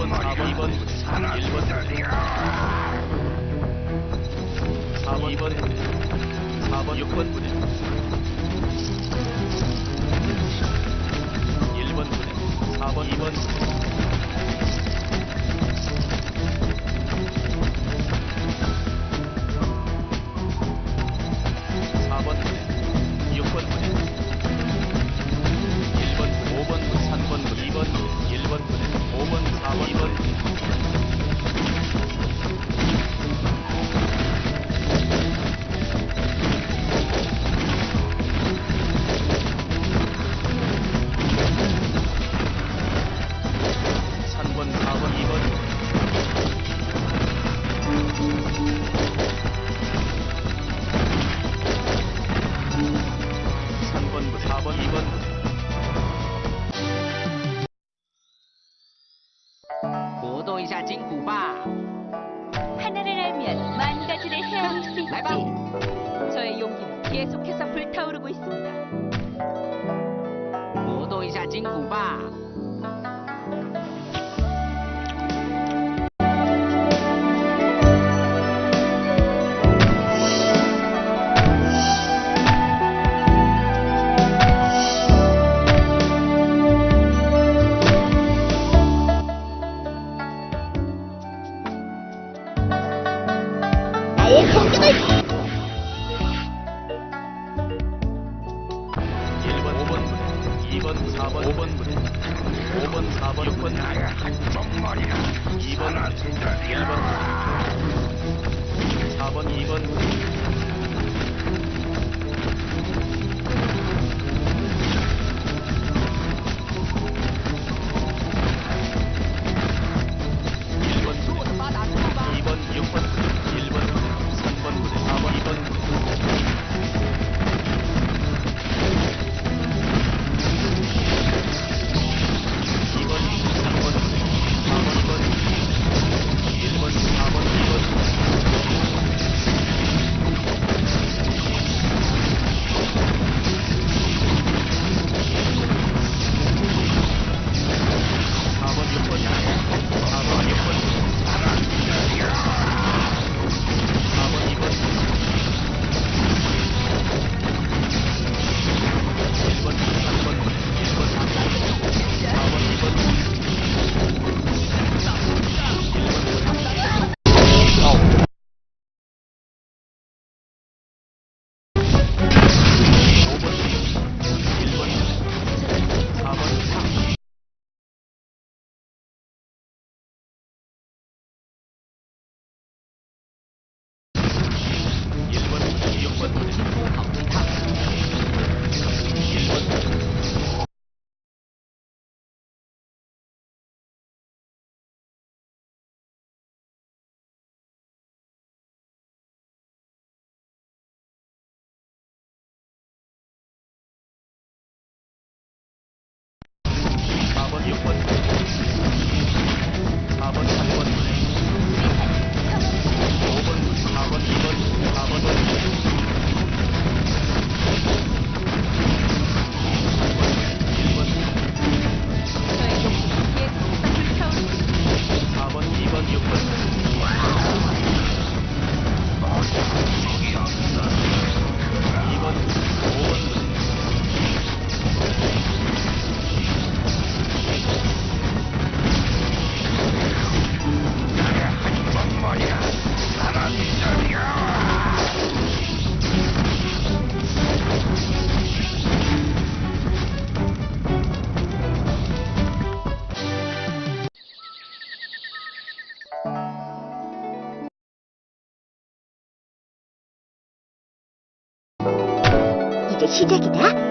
4번, 4번, 3, 1번, 4번, 2번, 4번, 6번 부대, 1번 부대, 4번, 2번 3번부, 4번, 2번, 就我大爷，还装嘛呢？이번한테 야. mañana. ってして。